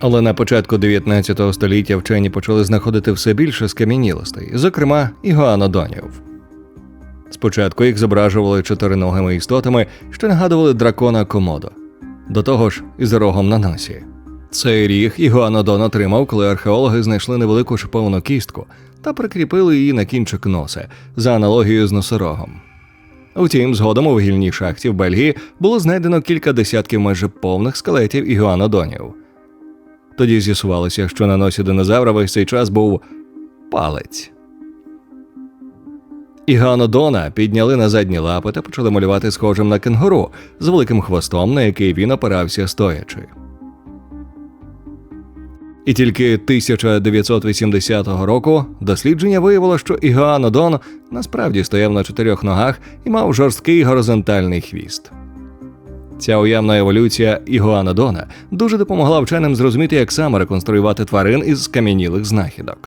Але на початку 19 століття вчені почали знаходити все більше скам'янілостей, зокрема ігуанодонів. Спочатку їх зображували чотириногими істотами, що нагадували дракона комодо, до того ж із рогом на носі. Цей ріг Ігуанодон отримав, коли археологи знайшли невелику шиповну кістку та прикріпили її на кінчик носа за аналогією з носорогом. Утім, згодом у вугільній шахті в Бельгії було знайдено кілька десятків майже повних скелетів ігуанодонів. Тоді з'ясувалося, що на носі динозавра весь цей час був палець. Іганодона підняли на задні лапи та почали малювати схожим на кенгуру з великим хвостом, на який він опирався стоячи. І тільки 1980 року дослідження виявило, що Іганодон насправді стояв на чотирьох ногах і мав жорсткий горизонтальний хвіст. Ця уявна еволюція Ігуанодона дуже допомогла вченим зрозуміти, як саме реконструювати тварин із скам'янілих знахідок.